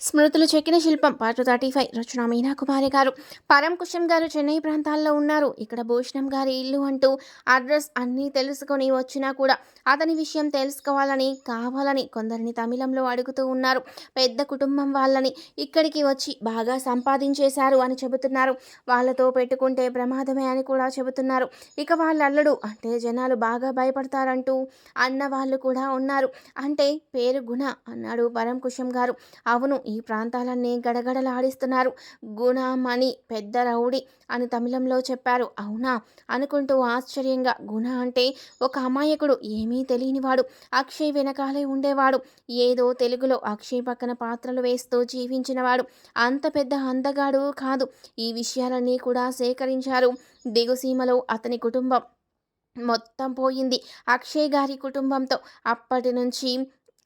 స్మృతులు చెక్కిన శిల్పం పార్ట్ థర్టీ ఫైవ్ రచన మీనా కుమారి గారు. పరం కుషం గారు చెన్నై ప్రాంతాల్లో ఉన్నారు. ఇక్కడ భూషణం గారి ఇల్లు అంటూ అడ్రస్ అన్నీ తెలుసుకొని వచ్చినా కూడా అతని విషయం తెలుసుకోవాలని కావాలని కొందరిని తమిళంలో అడుగుతూ ఉన్నారు. పెద్ద కుటుంబం వాళ్ళని ఇక్కడికి వచ్చి బాగా సంపాదించేశారు అని చెబుతున్నారు. వాళ్ళతో పెట్టుకుంటే ప్రమాదమే అని కూడా చెబుతున్నారు. ఇక వాళ్ళ అల్లుడు అంటే జనాలు బాగా భయపడతారంటూ అన్న వాళ్ళు కూడా ఉన్నారు. అంటే పేరు గుణ అన్నాడు పరం కుషం గారు. అవును ఈ ప్రాంతాలన్నీ గడగడలాడిస్తున్నారు. గుణమణి పెద్ద రౌడీ అని తమిళంలో చెప్పారు. అవునా? అనుకుంటూ ఆశ్చర్యంగా గుణ అంటే ఒక అమాయకుడు ఏమీ తెలియనివాడు. అక్షయ్ వెనకాలే ఉండేవాడు. ఏదో తెలుగులో అక్షయ్ పక్కన పాత్రలు వేస్తూ జీవించినవాడు. అంత పెద్ద అందగాడు కాదు. ఈ విషయాలన్నీ కూడా సేకరించారు. దిగుసీమలో అతని కుటుంబం మొత్తం పోయింది. అక్షయ్ గారి కుటుంబంతో అప్పటి నుంచి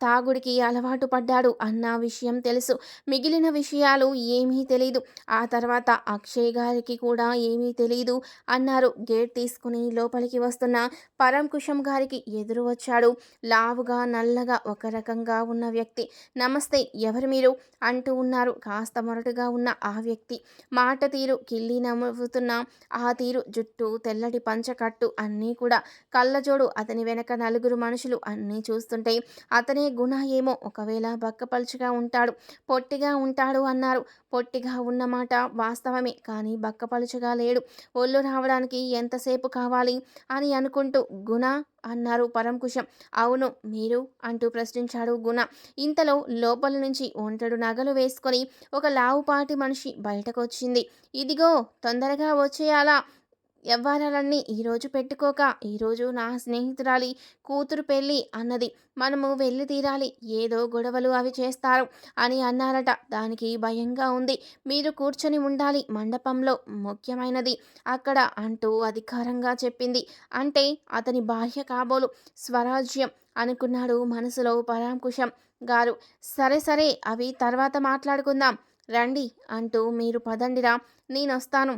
తాగుడికి అలవాటు పడ్డాడు అన్న విషయం తెలుసు. మిగిలిన విషయాలు ఏమీ తెలియదు ఆ తర్వాత అక్షయ్ గారికి కూడా ఏమీ తెలియదు అన్నారు. గేట్ తీసుకుని లోపలికి వస్తున్న పరంకుశం గారికి ఎదురు వచ్చాడు. లావుగా నల్లగా ఒక రకంగా ఉన్న వ్యక్తి. నమస్తే ఎవరు మీరు? అంటూ ఉన్నారు. కాస్త మొరటుగా ఉన్న ఆ వ్యక్తి. మాట తీరు కిల్లి నవ్వుతున్న ఆ తీరు జుట్టు తెల్లటి పంచకట్టు అన్నీ కూడా. కళ్ళజోడు అతని వెనక నలుగురు మనుషులు అన్నీ చూస్తుంటే అతనే గుణ ఏమో. ఒకవేళ బక్కపలుచుగా ఉంటాడు పొట్టిగా ఉంటాడు అన్నారు. పొట్టిగా ఉన్నమాట వాస్తవమే కానీ బక్కపలుచుగా లేడు. ఒళ్ళు రావడానికి ఎంతసేపు కావాలి అని అనుకుంటూ గుణ అన్నారు పరంకుశం అవును మీరు అంటూ ప్రశ్నించాడు గుణ. ఇంతలో లోపల నుంచి ఒంటడు నగలు వేసుకొని ఒక లావుపాటి మనిషి బయటకొచ్చింది. ఇదిగో తొందరగా వచ్చేయాలా? వ్యవహారాలన్నీ ఈరోజు పెట్టుకోక ఈరోజు నా స్నేహితురాలి కూతురు పెళ్ళి అన్నది. మనము వెళ్ళి తీరాలి. ఏదో గొడవలు అవి చేస్తారు అని అన్నారట. దానికి భయంగా ఉంది. మీరు కూర్చొని ఉండాలి మండపంలో ముఖ్యమైనది. అక్కడ అంటూ అధికారంగా చెప్పింది. అంటే అతని భార్య కాబోలు స్వరాజ్యం అనుకున్నాడు మనసులో పరాంకుశం గారు. సరే సరే అవి తర్వాత మాట్లాడుకుందాం. రండి అంటూ మీరు పదండిరా నేనొస్తాను.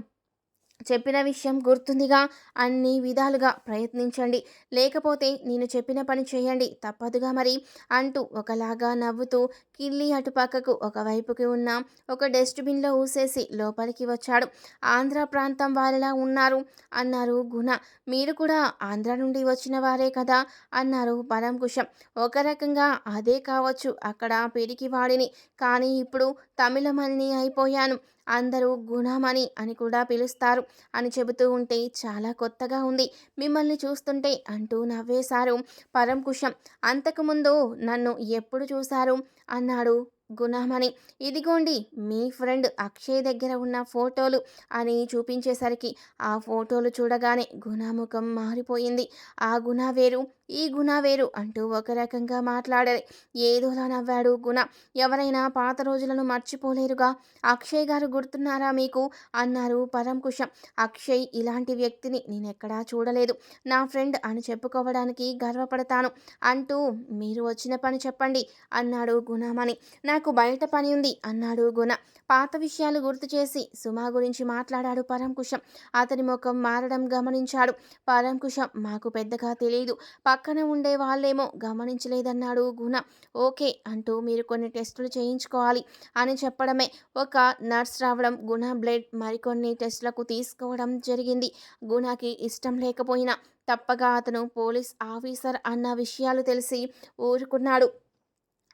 చెప్పిన విషయం గుర్తుందిగా అన్ని విధాలుగా ప్రయత్నించండి. లేకపోతే నేను చెప్పిన పని చేయండి తప్పదుగా మరి అంటూ ఒకలాగా నవ్వుతూ కిల్లి అటుపక్కకు ఒకవైపుకి ఉన్న ఒక డస్ట్బిన్లో ఊసేసి లోపలికి వచ్చాడు. ఆంధ్ర ప్రాంతం వాళ్ళలా ఉన్నారు. అన్నారు గుణ. మీరు కూడా ఆంధ్ర నుండి వచ్చిన వారే కదా అన్నారు పరంకుశం. ఒక రకంగా అదే కావచ్చు. అక్కడ పిరికి వాడిని. కానీ ఇప్పుడు తమిళమని అయిపోయాను. అందరూ గుణమణి అని కూడా పిలుస్తారు అని చెబుతూ ఉంటే చాలా కొత్తగా ఉంది. మిమ్మల్ని చూస్తుంటే అంటూ నవ్వేశారు పరంకుశం. అంతకుముందు నన్ను ఎప్పుడు చూశారు? అన్నాడు గుణమణి. ఇదిగోండి మీ ఫ్రెండ్ అక్షయ్ దగ్గర ఉన్న ఫోటోలు అని చూపించేసరికి ఆ ఫోటోలు చూడగానే గుణముఖం మారిపోయింది. ఆ గుణ వేరు ఈ గుణ వేరు అంటూ ఒక రకంగా మాట్లాడాలి. ఏదోలా నవ్వాడు గుణ. ఎవరైనా పాత రోజులను మర్చిపోలేరుగా. అక్షయ్ గారు గుర్తున్నారా మీకు? అన్నారు పరంకుశం. అక్షయ్ ఇలాంటి వ్యక్తిని నేను ఎక్కడా చూడలేదు. నా ఫ్రెండ్ అని చెప్పుకోవడానికి గర్వపడతాను. అంటూ మీరు వచ్చిన పని చెప్పండి అన్నాడు గుణమని నాకు బయట పని ఉంది అన్నాడు గుణ. పాత విషయాలు గుర్తు చేసి సుమా గురించి మాట్లాడాడు పరంకుశం. అతని ముఖం మారడం గమనించాడు. పరంకుశం మాకు పెద్దగా తెలియదు పక్కన ఉండే వాళ్ళేమో గమనించలేదన్నాడు గుణ. ఓకే అంటూ మీరు కొన్ని టెస్టులు చేయించుకోవాలి అని చెప్పడమే. ఒక నర్స్ రావడం గుణ బ్లడ్ మరికొన్ని టెస్టులకు తీసుకోవడం జరిగింది. గుణకి ఇష్టం లేకపోయినా తప్పగా అతను పోలీస్ ఆఫీసర్ అన్న విషయాలు తెలిసి ఊరుకున్నాడు.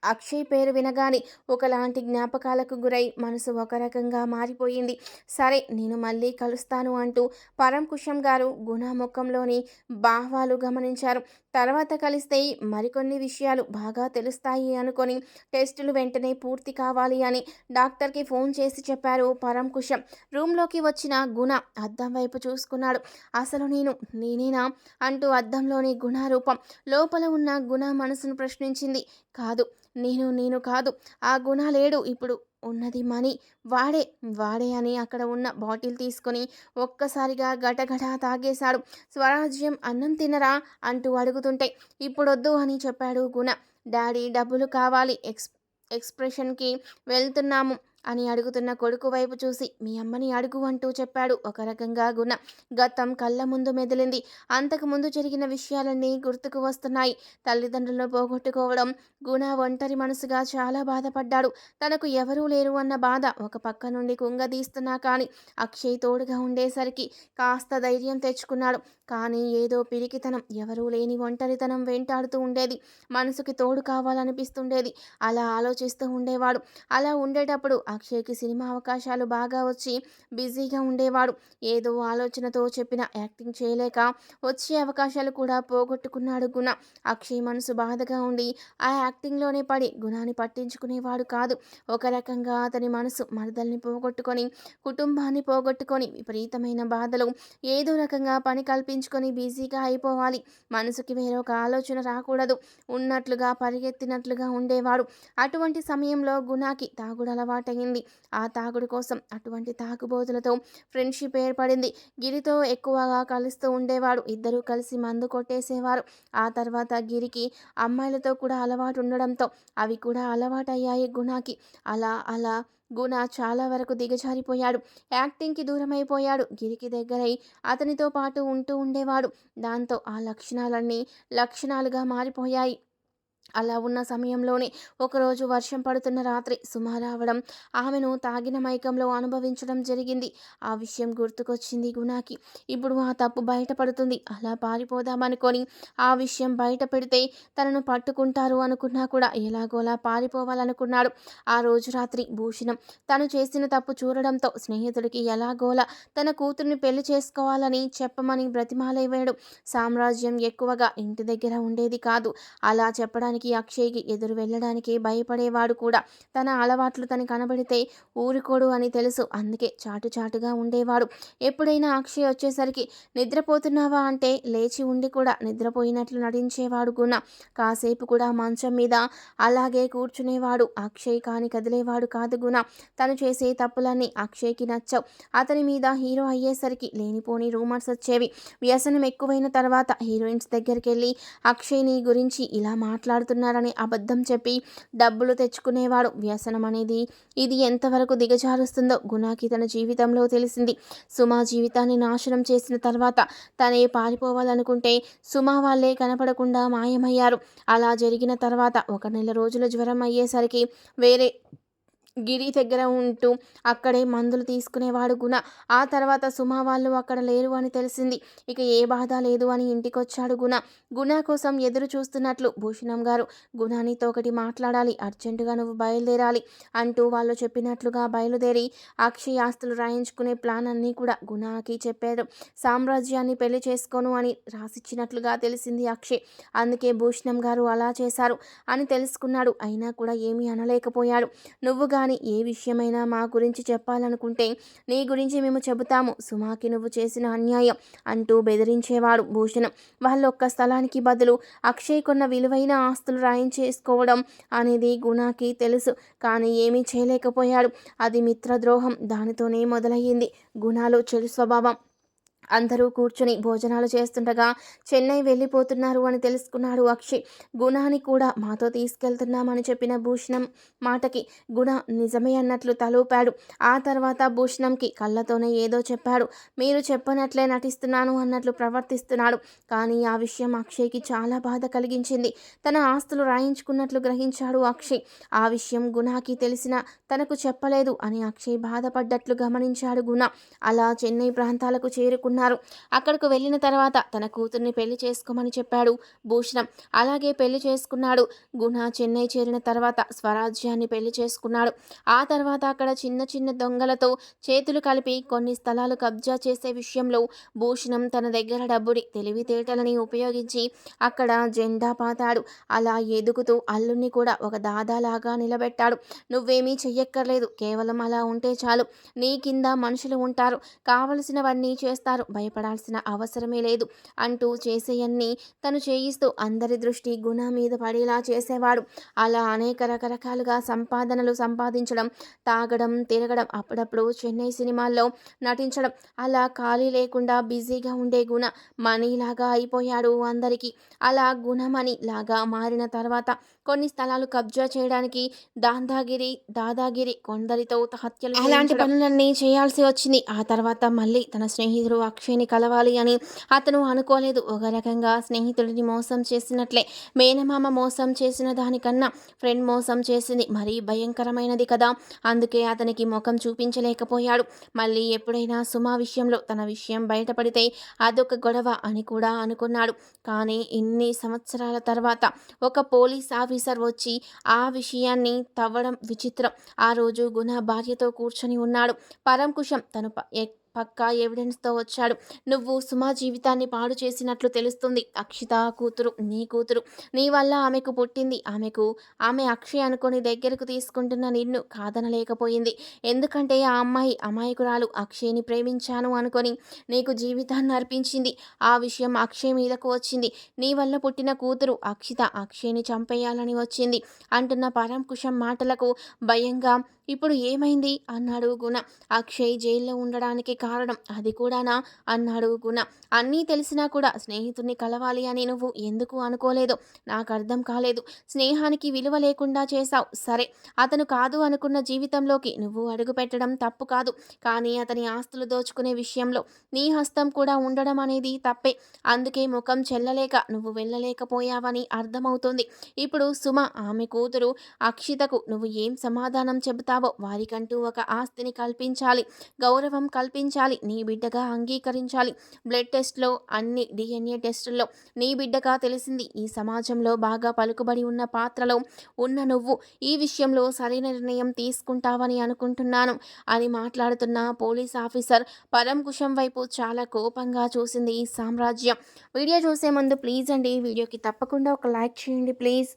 అక్షయ్ పేరు వినగానే ఒకలాంటి జ్ఞాపకాలకు గురై మనసు ఒక రకంగా మారిపోయింది. సరే నేను మళ్ళీ కలుస్తాను అంటూ పరంకుశం గారు గుణ ముఖంలోని భావాలు గమనించారు. తర్వాత కలిస్తే మరికొన్ని విషయాలు బాగా తెలుస్తాయి అనుకొని టెస్టులు వెంటనే పూర్తి కావాలి అని డాక్టర్కి ఫోన్ చేసి చెప్పారు పరంకుశం రూమ్లోకి వచ్చిన గుణ అద్దం వైపు చూసుకున్నాడు. అసలు నేను నేనేనా అంటూ అద్దంలోని గుణ రూపం లోపల ఉన్న గుణ మనసును ప్రశ్నించింది. కాదు నేను నేను కాదు. ఆ గుణ లేడు ఇప్పుడు ఉన్నది మనీ. వాడే వాడే అని అక్కడ ఉన్న బాటిల్ తీసుకొని ఒక్కసారిగా గటగట తాగేశాడు. స్వరాజ్యం అన్నం తినరా? అంటూ అడుగుతుంటే ఇప్పుడొద్దు అని చెప్పాడు గుణ. డాడీ డబ్బులు కావాలి. ఎక్స్ ఎక్స్ప్రెషన్కి వెళ్తున్నాము. అని అడుగుతున్న కొడుకు వైపు చూసి మీ అమ్మని అడుగు అంటూ చెప్పాడు ఒక రకంగా గుణ. గతం కళ్ళ ముందు మెదిలింది. అంతకు ముందు జరిగిన విషయాలన్నీ గుర్తుకు వస్తున్నాయి. తల్లిదండ్రులను పోగొట్టుకోవడం గుణ ఒంటరి మనసుగా చాలా బాధపడ్డాడు. తనకు ఎవరూ లేరు అన్న బాధ ఒక పక్క నుండి కుంగదీస్తున్నా కానీ అక్షయ్ తోడుగా ఉండేసరికి కాస్త ధైర్యం తెచ్చుకున్నాడు. కానీ ఏదో పిరికితనం ఎవరూ లేని ఒంటరితనం వెంటాడుతూ ఉండేది. మనసుకి తోడు కావాలనిపిస్తుండేది. అలా ఆలోచిస్తూ ఉండేవాడు. అలా ఉండేటప్పుడు అక్షయ్కి సినిమా అవకాశాలు బాగా వచ్చి బిజీగా ఉండేవాడు. ఏదో ఆలోచనతో చెప్పిన యాక్టింగ్ చేయలేక వచ్చే అవకాశాలు కూడా పోగొట్టుకున్నాడు గుణ. అక్షయ్ మనసు బాధగా ఉండి ఆ యాక్టింగ్లోనే పడి గుణాన్ని పట్టించుకునేవాడు కాదు. ఒక రకంగా అతని మనసు మరదల్ని పోగొట్టుకొని కుటుంబాన్ని పోగొట్టుకొని విపరీతమైన బాధలు ఏదో రకంగా పని కల్పించుకొని బిజీగా అయిపోవాలి. మనసుకి వేరొక ఆలోచన రాకూడదు. ఉన్నట్లుగా పరిగెత్తినట్లుగా ఉండేవాడు. అటువంటి సమయంలో గుణాకి తాగుడు అలవాటైంది ఆ తాగుడు కోసం అటువంటి తాగుబోతులతో ఫ్రెండ్షిప్ ఏర్పడింది. గిరితో ఎక్కువగా కలుస్తూ ఉండేవాడు. ఇద్దరూ కలిసి మందు కొట్టేసేవారు. ఆ తర్వాత గిరికి అమ్మాయిలతో కూడా అలవాటు ఉండడంతో అవి కూడా అలవాటయ్యాయి గుణాకి. అలా అలా గుణ చాలా వరకు దిగజారిపోయాడు. యాక్టింగ్కి దూరమైపోయాడు. గిరికి దగ్గరై అతనితో పాటు ఉంటూ ఉండేవాడు. దాంతో ఆ లక్షణాలన్నీ లక్షణాలుగా మారిపోయాయి. అలా ఉన్న సమయంలోనే ఒకరోజు వర్షం పడుతున్న రాత్రి సుమ రావడం ఆమెను తాగిన మైకంలో అనుభవించడం జరిగింది. ఆ విషయం గుర్తుకొచ్చింది గుణాకి. ఇప్పుడు ఆ తప్పు బయటపడుతుంది. అలా పారిపోదామనుకొని ఆ విషయం బయట పెడితే తనను పట్టుకుంటారు అనుకున్నా కూడా ఎలాగోలా పారిపోవాలనుకున్నాడు. ఆ రోజు రాత్రి భూషణం తను చేసిన తప్పు చూడడంతో స్నేహితుడికి ఎలాగోలా తన కూతుర్ని పెళ్ళి చేసుకోవాలని చెప్పమని బ్రతిమాలయ్యాడు. సామ్రాజ్యం ఎక్కువగా ఇంటి దగ్గర ఉండేది కాదు. అలా చెప్పడానికి అక్షయ్కి ఎదురు వెళ్ళడానికి భయపడేవాడు కూడా. తన అలవాట్లు తను కనబడితే ఊరుకోడు అని తెలుసు. అందుకే చాటు చాటుగా ఉండేవాడు. ఎప్పుడైనా అక్షయ్ వచ్చేసరికి నిద్రపోతున్నావా? అంటే లేచి ఉండి కూడా నిద్రపోయినట్లు నటించేవాడు గుణ. కాసేపు కూడా మంచం మీద అలాగే కూర్చునేవాడు. అక్షయ్ కాని కదిలేవాడు కాదు గుణ. తను చేసే తప్పులన్నీ అక్షయ్కి నచ్చవు. అతని మీద హీరో అయ్యేసరికి లేనిపోని రూమర్స్ వచ్చేవి. వ్యసనం ఎక్కువైన తర్వాత హీరోయిన్స్ దగ్గరికి వెళ్ళి అక్షయ్ని గురించి ఇలా మాట్లాడుతూ మాట్లాడుతున్నారని అబద్ధం చెప్పి డబ్బులు తెచ్చుకునేవాడు వ్యసనం అనేది. ఇది ఎంతవరకు దిగజారుస్తుందో గుణాకి తన జీవితంలో తెలిసింది. సుమా జీవితాన్ని నాశనం చేసిన తర్వాత తనే పారిపోవాలనుకుంటే సుమా వాళ్ళే కనపడకుండా మాయమయ్యారు. అలా జరిగిన తర్వాత ఒక నెల రోజుల జ్వరం అయ్యేసరికి వేరే గిరి దగ్గర ఉంటూ అక్కడే మందులు తీసుకునేవాడు గుణ. ఆ తర్వాత సుమ వాళ్ళు అక్కడ లేరు అని తెలిసింది. ఇక ఏ బాధ లేదు అని ఇంటికొచ్చాడు గుణ. గుణ కోసం ఎదురు చూస్తున్నట్లు భూషణం గారు గుణానితో ఒకటి మాట్లాడాలి అర్జెంటుగా నువ్వు బయలుదేరాలి అంటూ వాళ్ళు చెప్పినట్లుగా బయలుదేరి అక్షయ ఆస్తులు రాయించుకునే ప్లాన్ అన్నీ కూడా గుణాకి చెప్పారు సామ్రాజ్యాన్ని పెళ్ళి చేసుకోను అని రాసిచ్చినట్లుగా తెలిసింది అక్షయ్. అందుకే భూషణం గారు అలా చేశారు అని తెలుసుకున్నాడు. అయినా కూడా ఏమీ అనలేకపోయాడు. నువ్వు కానీ ఏ విషయమైనా మా గురించి చెప్పాలనుకుంటే నీ గురించి మేము చెబుతాము. సుమాకి నువ్వు చేసిన అన్యాయం అంటూ బెదిరించేవాడు భూషణం. వాళ్ళొక్క స్థలానికి బదులు అక్షయ్ కొన్న విలువైన ఆస్తులు రాయించేసుకోవడం అనేది గుణాకి తెలుసు. కానీ ఏమీ చేయలేకపోయాడు. అది మిత్రద్రోహం. దానితోనే మొదలయ్యింది. గుణాలు చెడు స్వభావం. అందరూ కూర్చుని భోజనాలు చేస్తుండగా చెన్నై వెళ్ళిపోతున్నారు అని తెలుసుకున్నాడు అక్షయ్ గుణాని కూడా మాతో తీసుకెళ్తున్నామని చెప్పిన భూషణం మాటకి గుణ నిజమే అన్నట్లు తలూపాడు. ఆ తర్వాత భూషణంకి కళ్ళతోనే ఏదో చెప్పాడు. మీరు చెప్పనట్లే నటిస్తున్నాను అన్నట్లు ప్రవర్తిస్తున్నాడు. కానీ ఆ విషయం అక్షయ్కి చాలా బాధ కలిగించింది. తన ఆస్తులు రాయించుకున్నట్లు గ్రహించాడు అక్షయ్ ఆ విషయం గుణాకి తెలిసిన తనకు చెప్పలేదు అని అక్షయ్ బాధపడ్డట్లు గమనించాడు గుణ. అలా చెన్నై ప్రాంతాలకు చేరుకున్నారు అక్కడకు వెళ్ళిన తర్వాత తన కూతుర్ని పెళ్ళి చేసుకోమని చెప్పాడు భూషణం. అలాగే పెళ్ళి చేసుకున్నాడు. గుణ చెన్నై చేరిన తర్వాత స్వరాజ్యాన్ని పెళ్ళి చేసుకున్నాడు. ఆ తర్వాత అక్కడ చిన్న చిన్న దొంగలతో చేతులు కలిపి కొన్ని స్థలాలు కబ్జా చేసే విషయంలో భూషణం తన దగ్గర డబ్బుని తెలివితేటలని ఉపయోగించి అక్కడ జెండా పాతాడు. అలా ఎదుగుతూ అల్లుణ్ణి కూడా ఒక దాదాలాగా నిలబెట్టాడు. నువ్వేమీ చెయ్యక్కర్లేదు. కేవలం అలా ఉంటే చాలు. నీ కింద మనుషులు ఉంటారు. కావలసినవన్నీ చేస్తారు. చేస్తారు భయపడాల్సిన అవసరమే లేదు. అంటూ చేసేయన్ని తను చేయిస్తూ అందరి దృష్టి గుణ మీద పడేలా చేసేవాడు. అలా అనేక రకరకాలుగా సంపాదనలు సంపాదించడం తాగడం తిరగడం అప్పుడప్పుడు చెన్నై సినిమాల్లో నటించడం అలా ఖాళీ లేకుండా బిజీగా ఉండే గుణ మనీలాగా అయిపోయాడు అందరికీ. అలా గుణమణి లాగా మారిన తర్వాత కొన్ని స్థలాలు కబ్జా చేయడానికి దాందాగిరి దాదాగిరి కొందరితో హత్యలు అలాంటి పనులన్నీ చేయాల్సి వచ్చింది. ఆ తర్వాత మళ్ళీ తన స్నేహితుడు సాక్షిని కలవాలి అని అతను అనుకోలేదు. ఒక రకంగా స్నేహితుడిని మోసం చేసినట్లే. మేనమామ మోసం చేసిన దానికన్నా ఫ్రెండ్ మోసం చేసింది మరీ భయంకరమైనది కదా. అందుకే అతనికి ముఖం చూపించలేకపోయాడు. మళ్ళీ ఎప్పుడైనా సుమా విషయంలో తన విషయం బయటపడితే అదొక గొడవ అని కూడా అనుకున్నాడు. కానీ ఇన్ని సంవత్సరాల తర్వాత ఒక పోలీస్ ఆఫీసర్ వచ్చి ఆ విషయాన్ని తవ్వడం విచిత్రం. ఆ రోజు గుణ భార్యతో కూర్చొని ఉన్నాడు. పరంకుశం తను పక్కా ఎవిడెన్స్తో వచ్చాడు. నువ్వు సుమా జీవితాన్ని పాడు చేసినట్లు తెలుస్తుంది. అక్షిత కూతురు నీ కూతురు. నీ వల్ల ఆమెకు పుట్టింది. ఆమెకు ఆమె అక్షయ్ అనుకుని దగ్గరకు తీసుకుంటున్న నిన్ను కాదనలేకపోయింది. ఎందుకంటే ఆ అమ్మాయి అమాయకురాలు. అక్షయ్ని ప్రేమించాను అనుకొని నీకు జీవితాన్ని అర్పించింది. ఆ విషయం అక్షయ్ మీదకు వచ్చింది. నీ వల్ల పుట్టిన కూతురు అక్షిత అక్షయ్ని చంపేయాలని వచ్చింది. అంటున్న పరంకుశం మాటలకు భయంగా ఇప్పుడు ఏమైంది? అన్నాడు గుణ. అక్షయ్ జైల్లో ఉండడానికి కారణం అది కూడానా? అన్నాడు గుణ. అన్నీ తెలిసినా కూడా స్నేహితుడిని కలవాలి అని నువ్వు ఎందుకు అనుకోలేదు? నాకు అర్థం కాలేదు. స్నేహానికి విలువ లేకుండా చేశావు. సరే అతను కాదు అనుకున్న జీవితంలోకి నువ్వు అడుగుపెట్టడం తప్పు కాదు. కానీ అతని ఆస్తులు దోచుకునే విషయంలో నీ హస్తం కూడా ఉండడం అనేది తప్పే. అందుకే ముఖం చెల్లలేక నువ్వు వెళ్ళలేకపోయావని అర్థమవుతుంది. ఇప్పుడు సుమ ఆమె కూతురు అక్షితకు నువ్వు ఏం సమాధానం చెబుతావు వారికంటూ ఒక ఆస్తిని కల్పించాలి గౌరవం కల్పించాలి నీ బిడ్డగా అంగీకరించాలి. బ్లడ్ టెస్ట్లో అన్ని డిఎన్ఏ టెస్టుల్లో నీ బిడ్డగా తెలిసింది. ఈ సమాజంలో బాగా పలుకుబడి ఉన్న పాత్రలో ఉన్న నువ్వు ఈ విషయంలో సరైన నిర్ణయం తీసుకుంటావని అనుకుంటున్నాను అని మాట్లాడుతున్న పోలీస్ ఆఫీసర్ పరంకుశం వైపు చాలా కోపంగా చూసింది ఈ సామ్రాజ్యం. వీడియో చూసే ముందు ప్లీజ్ అండి వీడియోకి తప్పకుండా ఒక లైక్ చేయండి ప్లీజ్.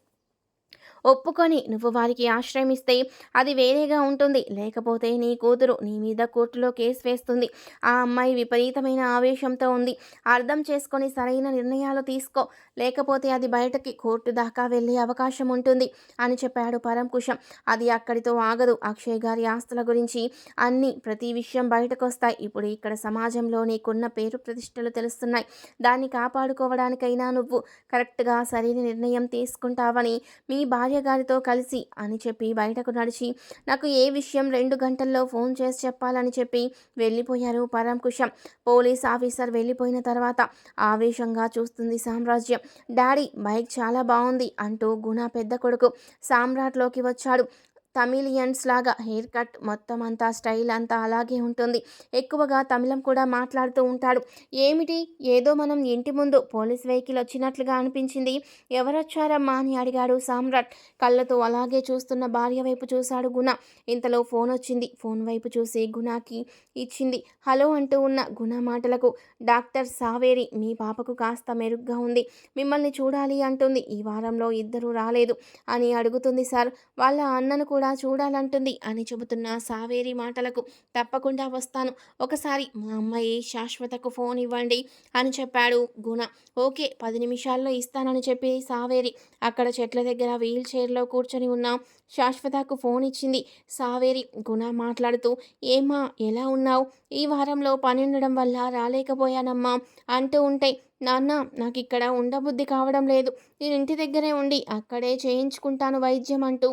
ఒప్పుకొని నువ్వు వారికి ఆశ్రయం ఇస్తే అది వేరేగా ఉంటుంది. లేకపోతే నీ కూతురు నీ మీద కోర్టులో కేసు వేస్తుంది. ఆ అమ్మాయి విపరీతమైన ఆవేశంతో ఉంది. అర్థం చేసుకొని సరైన నిర్ణయాలు తీసుకో. లేకపోతే అది బయటకి కోర్టు దాకా వెళ్ళే అవకాశం ఉంటుంది అని చెప్పాడు పరంకుశం. అది అక్కడితో ఆగదు. అక్షయ్ గారి ఆస్తుల గురించి అన్ని ప్రతి విషయం బయటకు వస్తాయి ఇప్పుడు ఇక్కడ సమాజంలో నీకున్న పేరు ప్రతిష్టలు తెలుస్తున్నాయి. దాన్ని కాపాడుకోవడానికైనా నువ్వు కరెక్ట్గా సరైన నిర్ణయం తీసుకుంటావని మీ భార్య గారితో కలిసి అని చెప్పి బయటకు నడిచి నాకు ఏ విషయం రెండు గంటల్లో ఫోన్ చేసి చెప్పాలని చెప్పి వెళ్ళిపోయారు పరంకుశం పోలీస్ ఆఫీసర్ వెళ్ళిపోయిన తర్వాత ఆవేశంగా చూస్తుంది సామ్రాజ్యం. డాడీ బైక్ చాలా బాగుంది అంటూ గుణ పెద్ద కొడుకు సామ్రాట్లోకి వచ్చాడు. తమిళియన్స్ లాగా హెయిర్ కట్ మొత్తం అంతా స్టైల్ అంతా అలాగే ఉంటుంది. ఎక్కువగా తమిళం కూడా మాట్లాడుతూ ఉంటాడు. ఏమిటి? ఏదో మనం ఇంటి ముందు పోలీస్ వెహికల్ వచ్చినట్లుగా అనిపించింది. ఎవరొచ్చారమ్మా అని అడిగాడు సామ్రాట్. కళ్ళతో అలాగే చూస్తున్న భార్య వైపు చూశాడు గుణ. ఇంతలో ఫోన్ వచ్చింది. ఫోన్ వైపు చూసి గుణాకి ఇచ్చింది. హలో అంటూ ఉన్న గుణ మాటలకు డాక్టర్ సావేరి మీ పాపకు కాస్త మెరుగ్గా ఉంది. మిమ్మల్ని చూడాలి అంటుంది. ఈ వారంలో ఇద్దరు రాలేదు అని అడుగుతుంది సార్. వాళ్ళ అన్నను కూడా చూడాలంటుంది అని చెబుతున్న సావేరి మాటలకు తప్పకుండా వస్తాను. ఒకసారి మా అమ్మాయి శాశ్వతకు ఫోన్ ఇవ్వండి అని చెప్పాడు గుణ. ఓకే పది నిమిషాల్లో ఇస్తానని చెప్పి సావేరి అక్కడ చెట్ల దగ్గర వీల్ చైర్లో కూర్చొని ఉన్న శాశ్వతకు ఫోన్ ఇచ్చింది. సావేరి గుణ మాట్లాడుతూ ఏమా ఎలా ఉన్నావు? ఈ వారంలో పని ఉండడం వల్ల రాలేకపోయానమ్మా అంటూ ఉంటే నాన్న నాకు ఇక్కడ ఉండబుద్ధి కావడం లేదు. నేను ఇంటి దగ్గరే ఉండి అక్కడే చేయించుకుంటాను వైద్యం అంటూ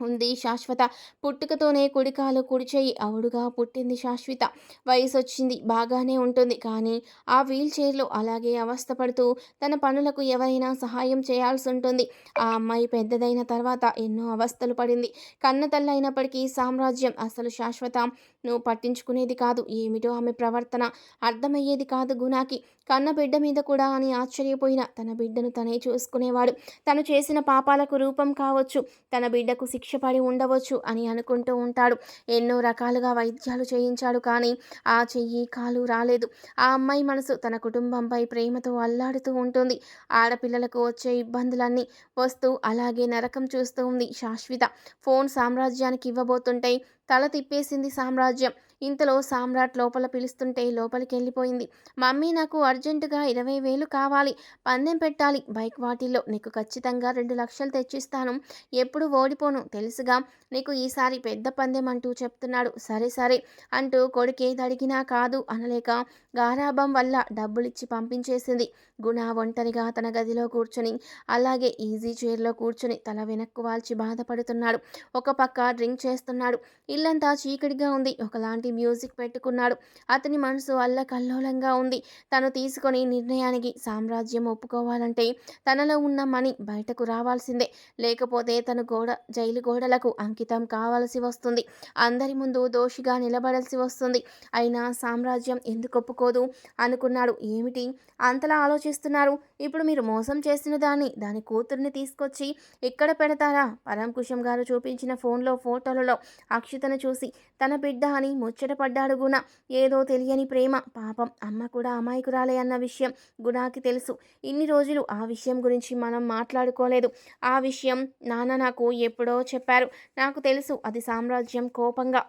ఉంది. శాశ్వత పుట్టుకతోనే కుడికాలు కుడిచేయి. అవుడుగా పుట్టింది శాశ్వత. వయసు వచ్చింది బాగానే ఉంటుంది. కానీ ఆ వీల్ చైర్లో అలాగే అవస్థపడుతూ తన పనులకు ఎవరైనా సహాయం చేయాల్సి ఉంటుంది ఆ అమ్మాయి పెద్దదైన తర్వాత ఎన్నో అవస్థలు పడింది. కన్న తల్లైనప్పటికీ సామ్రాజ్యం అసలు శాశ్వత నువ్వు పట్టించుకునేది కాదు. ఏమిటో ఆమె ప్రవర్తన అర్థమయ్యేది కాదు గుణాకి. కన్న బిడ్డ మీద కూడా అని ఆశ్చర్యపోయిన తన బిడ్డను తనే చూసుకునేవాడు. తను చేసిన పాపాలకు రూపం కావచ్చు. తన బిడ్డకు శిక్ష పడి ఉండవచ్చు అని అనుకుంటూ ఉంటాడు. ఎన్నో రకాలుగా వైద్యాలు చేయించాడు కానీ ఆ చెయ్యి కాలు రాలేదు. ఆ అమ్మాయి మనసు తన కుటుంబంపై ప్రేమతో అల్లాడుతూ ఉంటుంది. ఆడపిల్లలకు వచ్చే ఇబ్బందులన్నీ వస్తూ అలాగే నరకం చూస్తూ ఉంది శాశ్వత. ఫోన్ సామ్రాజ్యానికి ఇవ్వబోతుంటే తల తిప్పేసింది సామ్రాజ్యం. ఇంతలో సామ్రాట్ లోపల పిలుస్తుంటే లోపలికి వెళ్ళిపోయింది మమ్మీ నాకు అర్జెంటుగా ఇరవై వేలు కావాలి. పందెం పెట్టాలి. బైక్ వాటిల్లో నీకు ఖచ్చితంగా రెండు లక్షలు తెచ్చిస్తాను. ఎప్పుడు ఓడిపోను తెలుసుగా? నీకు ఈసారి పెద్ద పందెం అంటూ చెప్తున్నాడు. సరే సరే అంటూ కొడుకేది అడిగినా కాదు అనలేక గారాభం వల్ల డబ్బులిచ్చి పంపించేసింది. గుణ ఒంటరిగా తన గదిలో కూర్చొని అలాగే ఈజీ చైర్లో కూర్చొని తల వెనక్కు వాల్చి బాధపడుతున్నాడు. ఒక పక్క డ్రింక్ చేస్తున్నాడు. ఇల్లంతా చీకటిగా ఉంది. ఒకలాంటి మ్యూజిక్ పెట్టుకున్నాడు. అతని మనసు అల్లకల్లోలంగా ఉంది. తను తీసుకొని నిర్ణయానికి సామ్రాజ్యం ఒప్పుకోవాలంటే తనలో ఉన్న మనీ బయటకు రావాల్సిందే. లేకపోతే తను గోడ జైలు గోడలకు అంకితం కావాల్సి వస్తుంది. అందరి ముందు దోషిగా నిలబడాల్సి వస్తుంది. అయినా సామ్రాజ్యం ఎందుకు ఒప్పుకోదు? అనుకున్నాడు. ఏమిటి? అంతలా ఆలోచిస్తున్నారు. ఇప్పుడు మీరు మోసం చేసిన దాన్ని దాని కూతుర్ని తీసుకొచ్చి ఇక్కడ పెడతారా? పరంకుశం గారు చూపించిన ఫోన్లో ఫోటోలలో అక్షితను చూసి తన బిడ్డ అని ముచ్చ ముచ్చటపడ్డాడు గుణ. ఏదో తెలియని ప్రేమ. పాపం. అమ్మ కూడా అమాయకురాలే అన్న విషయం గుణాకి తెలుసు. ఇన్ని రోజులు ఆ విషయం గురించి మనం మాట్లాడుకోలేదు. ఆ విషయం నాన్న నాకు ఎప్పుడో చెప్పారు. నాకు తెలుసు అది సామ్రాజ్యం కోపంగా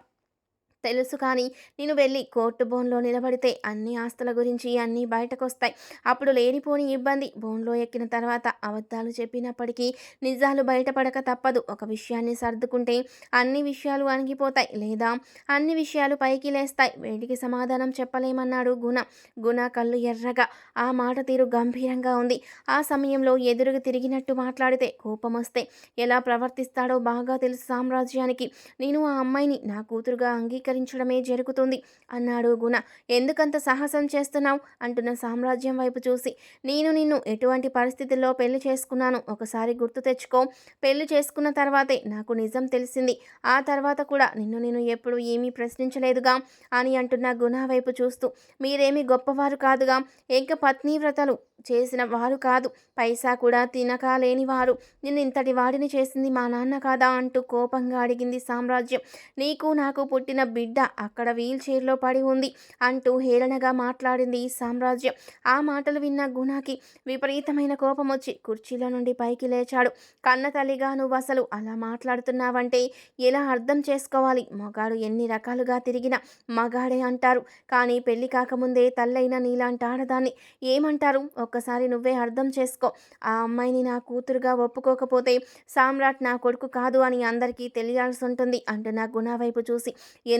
తెలుసు కానీ నేను వెళ్ళి కోర్టు బోన్లో నిలబడితే అన్ని ఆస్తుల గురించి అన్నీ బయటకు వస్తాయి అప్పుడు లేనిపోని ఇబ్బంది. బోన్లో ఎక్కిన తర్వాత అబద్ధాలు చెప్పినప్పటికీ నిజాలు బయటపడక తప్పదు. ఒక విషయాన్ని సర్దుకుంటే అన్ని విషయాలు అణిగిపోతాయి లేదా అన్ని విషయాలు పైకి లేస్తాయి. వేటికి సమాధానం చెప్పలేమన్నాడు గుణ. గుణ కళ్ళు ఎర్రగా ఆ మాట తీరు గంభీరంగా ఉంది. ఆ సమయంలో ఎదురుగా తిరిగినట్టు మాట్లాడితే కోపం వస్తే ఎలా ప్రవర్తిస్తాడో బాగా తెలుసు సామ్రాజ్యానికి. నేను ఆ అమ్మాయిని నా కూతురుగా అంగీకరి స్వీకరించడమే జరుగుతుంది. అన్నాడు గుణ. ఎందుకంత సాహసం చేస్తున్నావు? అంటున్న సామ్రాజ్యం వైపు చూసి. నేను నిన్ను ఎటువంటి పరిస్థితుల్లో పెళ్ళి చేసుకున్నాను? ఒకసారి గుర్తు తెచ్చుకో. పెళ్ళి చేసుకున్న తర్వాతే నాకు నిజం తెలిసింది. ఆ తర్వాత కూడా నిన్ను నేను ఎప్పుడు ఏమీ ప్రశ్నించలేదుగా అని అంటున్న గుణ వైపు చూస్తూ. మీరేమీ గొప్పవారు కాదుగా. ఏక పత్నివ్రతలు చేసిన వారు కాదు. పైసా కూడా తినక లేనివారు. నిన్ను ఇంతటి వాడిని చేసింది మా నాన్న కాదా? అంటూ కోపంగా అడిగింది సామ్రాజ్యం. నీకు నాకు పుట్టిన బిడ్డ బిడ్డ అక్కడ వీల్ చైర్లో పడి ఉంది అంటూ హేళనగా మాట్లాడింది సామ్రాజ్యం. ఆ మాటలు విన్న గుణాకి విపరీతమైన కోపం వచ్చి కుర్చీలో నుండి పైకి లేచాడు. కన్న తల్లిగా నువ్వు అసలు అలా మాట్లాడుతున్నావంటే ఎలా అర్థం చేసుకోవాలి? మగాడు ఎన్ని రకాలుగా తిరిగినా మగాడే అంటారు. కానీ పెళ్ళి కాకముందే తల్లైన నీలాంటి ఆడదాన్ని ఏమంటారు? ఒక్కసారి నువ్వే అర్థం చేసుకో. ఆ అమ్మాయిని నా కూతురుగా ఒప్పుకోకపోతే సామ్రాట్ నా కొడుకు కాదు అని అందరికీ తెలియాల్సి ఉంటుంది అంటూ నా గుణ వైపు చూసి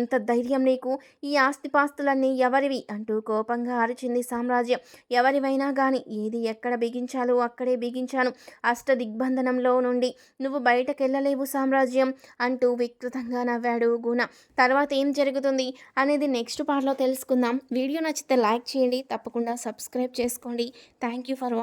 ఎంత ధైర్యం నీకు? ఈ ఆస్తిపాస్తులన్నీ ఎవరివి? అంటూ కోపంగా అరిచింది సామ్రాజ్యం. ఎవరివైనా కానీ ఏది ఎక్కడ బిగించాలో అక్కడే బిగించాను. అష్ట దిగ్బంధనంలో నుండి నువ్వు బయటకెళ్ళలేవు సామ్రాజ్యం అంటూ వికృతంగా నవ్వాడు గుణ. తర్వాత ఏం జరుగుతుంది అనేది నెక్స్ట్ పార్ట్లో తెలుసుకుందాం. వీడియో నచ్చితే లైక్ చేయండి. తప్పకుండా సబ్స్క్రైబ్ చేసుకోండి. Thank you for